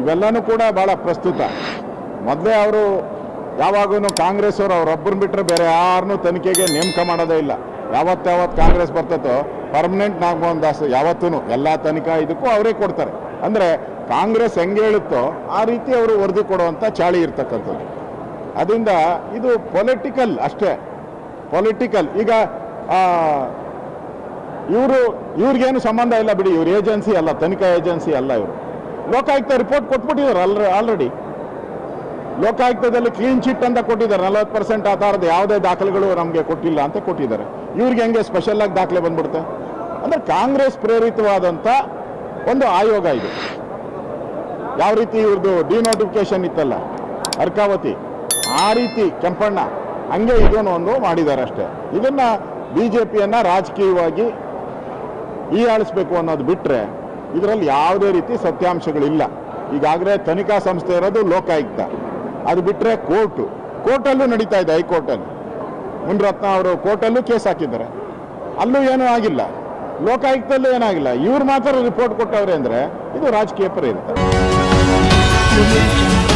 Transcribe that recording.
ಇವೆಲ್ಲನೂ ಕೂಡ ಭಾಳ ಪ್ರಸ್ತುತ. ಮೊದಲೇ ಅವರು ಯಾವಾಗೂ ಕಾಂಗ್ರೆಸ್ ಅವರು ಅವರೊಬ್ಬರನ್ನ ಬಿಟ್ಟರೆ ಬೇರೆ ಯಾರನ್ನೂ ತನಿಖೆಗೆ ನೇಮಕ ಮಾಡೋದೇ ಇಲ್ಲ. ಯಾವತ್ತು ಯಾವತ್ತು ಕಾಂಗ್ರೆಸ್ ಬರ್ತತೋ ಪರ್ಮನೆಂಟ್ ನಾಗಮೋಹನ್ ದಾಸ್ ಯಾವತ್ತೂ ಎಲ್ಲ ತನಿಖಾ ಇದಕ್ಕೂ ಅವರೇ ಕೊಡ್ತಾರೆ. ಅಂದರೆ ಕಾಂಗ್ರೆಸ್ ಹೆಂಗೆ ಹೇಳುತ್ತೋ ಆ ರೀತಿ ಅವರು ವರದಿ ಕೊಡುವಂಥ ಚಾಳಿ ಇರ್ತಕ್ಕಂಥದ್ದು. ಅದರಿಂದ ಇದು ಪೊಲಿಟಿಕಲ್ ಅಷ್ಟೇ. ಪೊಲಿಟಿಕಲ್ ಈಗ ಇವರು, ಇವ್ರಿಗೇನು ಸಂಬಂಧ ಇಲ್ಲ ಬಿಡಿ, ಇವ್ರ ಏಜೆನ್ಸಿ ಅಲ್ಲ, ತನಿಖಾ ಏಜೆನ್ಸಿ ಅಲ್ಲ ಇವರು. ಲೋಕಾಯುಕ್ತ ರಿಪೋರ್ಟ್ ಕೊಟ್ಬಿಟ್ಟಿದ್ದಾರೆ ಅಲ್ರ ಆಲ್ರೆಡಿ ಲೋಕಾಯುಕ್ತದಲ್ಲಿ ಕ್ಲೀನ್ ಚಿಟ್ ಅಂತ ಕೊಟ್ಟಿದ್ದಾರೆ. ನಲವತ್ತು ಪರ್ಸೆಂಟ್ ಆ ಯಾವುದೇ ದಾಖಲೆಗಳು ನಮಗೆ ಕೊಟ್ಟಿಲ್ಲ ಅಂತ ಕೊಟ್ಟಿದ್ದಾರೆ. ಇವ್ರಿಗೆ ಹೆಂಗೆ ಸ್ಪೆಷಲ್ ಆಗಿ ದಾಖಲೆ ಬಂದ್ಬಿಡುತ್ತೆ? ಅಂದರೆ ಕಾಂಗ್ರೆಸ್ ಪ್ರೇರಿತವಾದಂಥ ಒಂದು ಆಯೋಗ ಇದು. ಯಾವ ರೀತಿ ಇವ್ರದ್ದು ಡಿನೋಟಿಫಿಕೇಶನ್ ಇತ್ತಲ್ಲ? ಅರ್ಕಾವತಿ. ಆ ರೀತಿ ಕೆಂಪಣ್ಣ ಹಂಗೆ ಇದನ್ನು ಒಂದು ಮಾಡಿದ್ದಾರೆ ಅಷ್ಟೇ. ಇದನ್ನ ಬಿ ಜೆ ಪಿಯನ್ನು ರಾಜಕೀಯವಾಗಿ ಈ ಆಳಿಸ್ಬೇಕು ಅನ್ನೋದು ಬಿಟ್ಟರೆ ಇದರಲ್ಲಿ ಯಾವುದೇ ರೀತಿ ಸತ್ಯಾಂಶಗಳಿಲ್ಲ. ಈಗಾಗಲೇ ತನಿಖಾ ಸಂಸ್ಥೆ ಇರೋದು ಲೋಕಾಯುಕ್ತ. ಅದು ಬಿಟ್ಟರೆ ಕೋರ್ಟು. ಕೋರ್ಟಲ್ಲೂ ನಡೀತಾ ಇದೆ ಹೈಕೋರ್ಟಲ್ಲಿ. ಮುನ್ರತ್ನ ಅವರು ಕೋರ್ಟಲ್ಲೂ ಕೇಸ್ ಹಾಕಿದ್ದಾರೆ. ಅಲ್ಲೂ ಏನೂ ಆಗಿಲ್ಲ. ಲೋಕಾಯುಕ್ತದಲ್ಲೂ ಏನಾಗಿಲ್ಲ ಇವ್ರು ಮಾತ್ರ ರಿಪೋರ್ಟ್ ಕೊಟ್ಟವ್ರೆ ಅಂದರೆ ಇದು ರಾಜಕೀಯ ಪರ jungle.